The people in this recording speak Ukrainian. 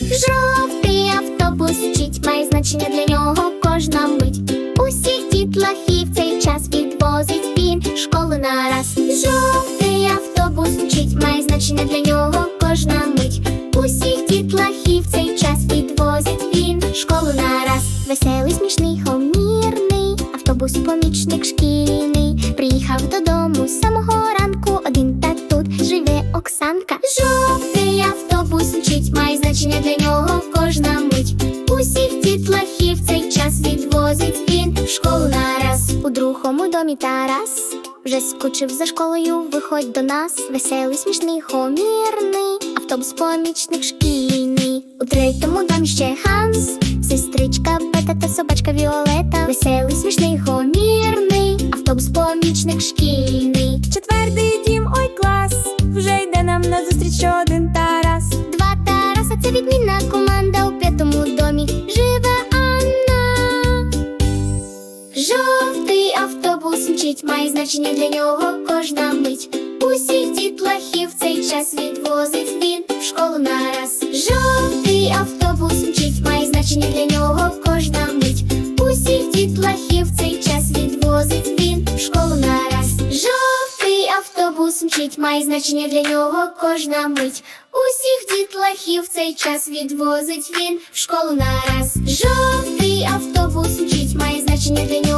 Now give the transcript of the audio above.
Жовтий автобус вчить, має значення для нього кожна мить. Усіх дітлахів цей час відвозить він школу нараз. Жовтий автобус вчить, має значення для нього кожна мить. Усіх дітлахів цей час відвозить він школу нараз. Веселий, смішний, хомірний, автобус помічник шкільний. Приїхав додому з самого має для нього кожна мить. Усіх дітлахів цей час відвозить він в школу нараз. У другому домі Тарас вже скучив за школою. Виходь до нас. Веселий, смішний, хомірний. Автобус помічник шкільний. У третьому домі ще Ханс, сестричка Бета та собачка Віолета. Веселий, смішний, хомірний. Автобус помічник шкільний. Це відмінна команда у п'ятому домі живе Анна. Жовтий автобус мчить, має значення для нього кожна мить. Усіх дітлахів цей час відвозить він в школу нараз. Жовтий автобус мчить, має значення для нього має значення для нього кожна мить. Усіх дітлахів цей час відвозить він в школу нараз. Жовтий автобус мчить, має значення для нього